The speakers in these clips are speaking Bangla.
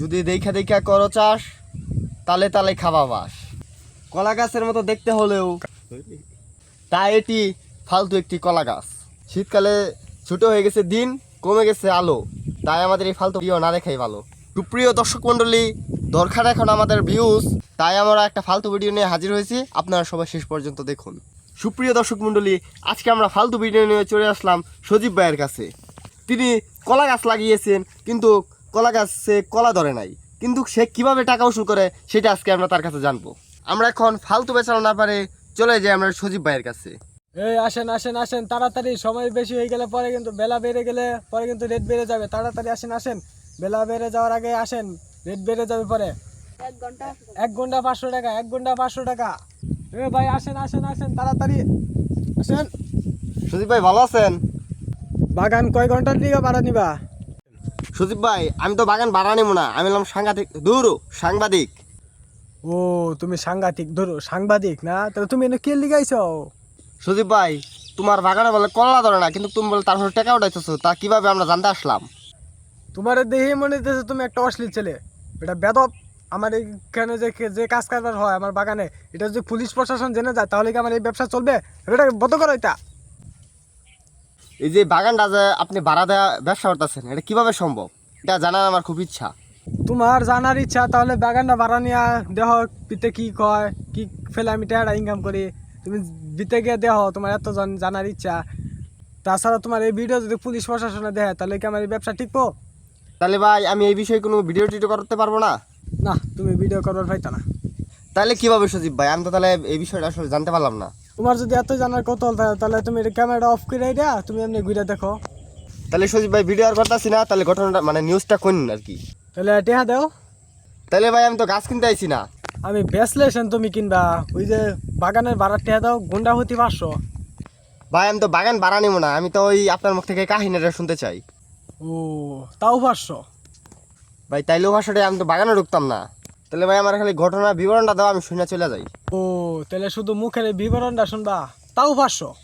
যদি দেখা দেখা করো চাষ, তালে তালে খাওয়া বাস। কলা গাছের মতো দেখতে হলেও তা এটি ফালতু একটি কলা গাছ। শীতকালে ছোট হয়ে গেছে দিন, কমে গেছে আলো। তাই আমাদের এই ফালতু ভিডিও না দেখাই ভালো। সুপ্রিয় দর্শক মণ্ডলী, দরকার এখন আমাদের ভিউজ তাই আমরা একটা ফালতু ভিডিও নিয়ে হাজির হয়েছি। আপনারা সবাই শেষ পর্যন্ত দেখুন। সুপ্রিয় দর্শক মণ্ডলী, আজকে আমরা ফালতু ভিডিও নিয়ে চলে আসলাম সজীব ভাইয়ের কাছে। তিনি কলা গাছ লাগিয়েছেন, কিন্তু কলা গাছে কলা ধরে নাই। কিন্তু সে কীভাবে টাকা উসুল করে সেটা আজকে আমরা তার কাছে জানব। আমরা এখন ফালতু বেচানো না পারে চলে যাই আমরা সজীব ভাইয়ের কাছে। এই আসেন আসেন আসেন তাড়াতাড়ি সময় বেশি হয়ে গেলে পরে কিন্তু বেলা বেড়ে গেলে পরে কিন্তু রেট বেড়ে যাবে। তাড়াতাড়ি আসেন আসেন। বেলা বেড়ে যাওয়ার আগে আসেন রেট বেড়ে যাবে পরে। এক ঘণ্টা এক ঘণ্টা পাঁচশো টাকা এক ঘণ্টা পাঁচশো টাকা। এ ভাই আসেন আসেন আসেন তাড়াতাড়ি। আসেন। সজীব ভাই ভালো আছেন? বাগান কয় ঘণ্টার দিকে ভাড়া নিবা? সজীব ভাই আমি তো বাগান ভাড়া নেব না। আমি হলাম সাংঘাতিক ধরো সাংবাদিক। ও তুমি সাংঘাতিক ধরো সাংবাদিক না? তাহলে তুমি এনে কে লিগাইছো? সজীব ভাই তোমার বাগানে বলে কলা ধরে না কিন্তু তুমি বলে তারপর টাকা উঠাইতেছো তা কীভাবে আমরা জানতে আসলাম? তোমার দেখে মনে হচ্ছে তুমি একটা অশ্লীল ছেলে। এটা বেদব। আমার এইখানে যে যে কাজ কারবার হয় আমার বাগানে এটা যদি পুলিশ প্রশাসন জেনে যায় তাহলে কি আমার এই ব্যবসা চলবে? এটা বন্ধ করো এটা। এই যে বাগানটা যে আপনি ভাড়া দেওয়া ব্যবসা করতেছেন এটা কীভাবে সম্ভব? এটা জানার আমার খুব ইচ্ছা। তোমার জানার ইচ্ছা তাহলে বাগানটা ভাড়া নিয়ে দেহ পিতে কি কয় কি ফেলে আমি টাকা ইনকাম করি? তুমি বিতে গিয়ে দেহ তোমার এত জন- জানার ইচ্ছা। তাছাড়া তোমার এই ভিডিও যদি পুলিশ প্রশাসনে দেয় তাহলে কি আমার এই ব্যবসা টিকবো? তাহলে ভাই আমি এই বিষয়ে কোনো ভিডিও টিডিও করতে পারব না? না তুমি ভিডিও করবার পাইতা না। তাহলে কীভাবে সজীব ভাই? আমি তো তাহলে এই বিষয়টা আসলে জানতে পারলাম না। তোমার যদি এত জানার থাকে তাহলে তুমি ক্যামেরাটা অফ করে দেয়া তুমি এমনি ঘুরে দেখো। তাহলে সজীব ভাই ভিডিও আর করতেছি না তাহলে ঘটনাটা মানে নিউজটা কোন আর কি? তাহলে টেহা দাও। তাহলে ভাই আমি তো গাছ কিনতে আইছি না। আমি বেসলেশন তুমি কিনবা ওই যে বাগানের ভাড়া টেহা দাও গুন্ডা হতি পাঁচশো। ভাই আমি তো বাগান ভাড়া নেব না আমি তো ওই আপনার মুখ থেকে কাহিনীটা শুনতে চাই। ও তাও পাঁচশো। ভাই তাইলেও ভাষাটা আমি তো বাগানে ঢুকতাম না। তাহলে ভাই আমার খালি ঘটনার বিবরণটা দাও আমি শুনে চলে যাই। ও তাহলে শুধু মুখের বিবরণটা শুনবা? তাও পাঁচশো?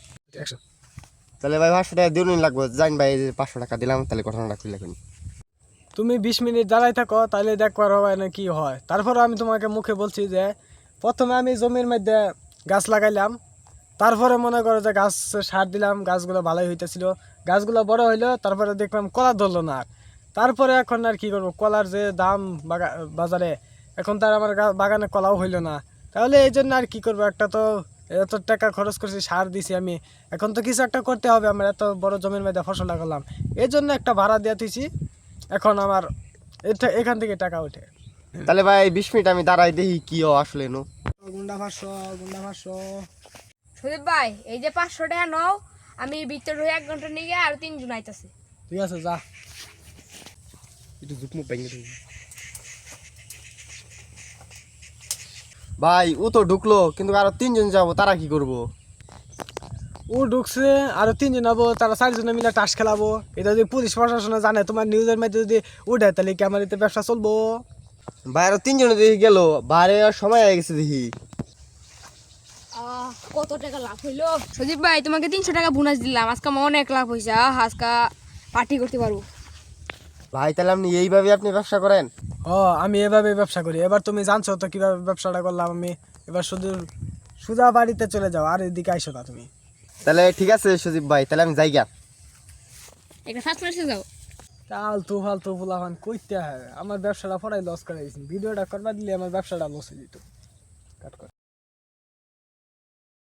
তাহলে ভাই ভাষাটা দিন লাগবে। জান ভাই যে পাঁচশো টাকা দিলাম তাহলে ঘটনাটা খুলে রাখুন তুমি বিশ মিনিট দাঁড়াই থাকো তাহলে দেখবার হবে না কি হয়। তারপরে আমি তোমাকে মুখে বলছি যে প্রথমে আমি জমির মধ্যে গাছ লাগাইলাম। তারপরে মনে করো যে গাছ সার দিলাম গাছগুলো ভালোই হইতেছিল। গাছগুলো বড় হইল তারপরে দেখলাম কলা ধরলো না আর। তারপরে এখন আর কি করব? কলার যে দাম বাগা- বাজারে এখন তার আমার গা- বাগানে কলাও হইল না। তাহলে এই জন্য আর কি করব? একটা তো এত টাকা খরচ করছি সার দিছি আমি। এখন তো কিছু একটা করতে হবে আমার এত বড় জমির মধ্যে ফসল লাগালাম। এই জন্য একটা ভাড়া দিয়ে দিছি। এখন আমার এটা এখান থেকে টাকা ওঠে। তাহলে ভাই বিশ মিনিট আমি দাঁড়াই দেখি কি আসলে নো? গুন্ডা পাঁচশো গুন্ডা পাঁচশো সুদীপ ভাই এই যে পাঁচশো টাকা নাও আমি ভিতর হয়ে এক ঘণ্টা নিয়ে আর তিনজন আইতাছে। ঠিক আছে যা। একটু জুকমুক ভেঙে ভাই ও তো ঢুকলো কিন্তু আরও তিনজন যাব তারা কি করব? ও ঢুকছে আর তিনজন হব তারা চারজনে মিলে টাস খেলাবো। এটা যদি পুলিশ প্রশাসনে জানে তোমার নিউজের মধ্যে যদি উঠে তাহলে কি আমার এতে ব্যবসা চলবো? ভাই আরও তিনজন দেখি গেল বাইরে আর সময় হয়ে গেছে দেখি। আহ, কত টাকা লাভ হইল? সুদীপ ভাই তোমাকে তিনশো টাকা বোনাস দিলাম আজকে অনেক লাভ হয়েছে আজকে পার্টি করতে পারব। ভাই তাহলে আপনি এইভাবে আপনি ব্যবসা করেন? ও আমি এভাবে ব্যবসা করি। এবার তুমি জানছো তো কীভাবে ব্যবসাটা করলাম আমি। এবার শুধু সুজা বাড়িতে চলে যাও আর এদিকে আইসো না তুমি। তাহলে ঠিক আছে সজীব ভাই তাহলে আমি যাই গা একটা ফার্স্ট ক্লাসে যাও। ফালতু ফালতু ফুলাফান কইতে হয়। আমার ব্যবসাটা পড়াই লস করে ভিডিওটা করবা দিলে আমার ব্যবসাটা লস হয়ে যেত।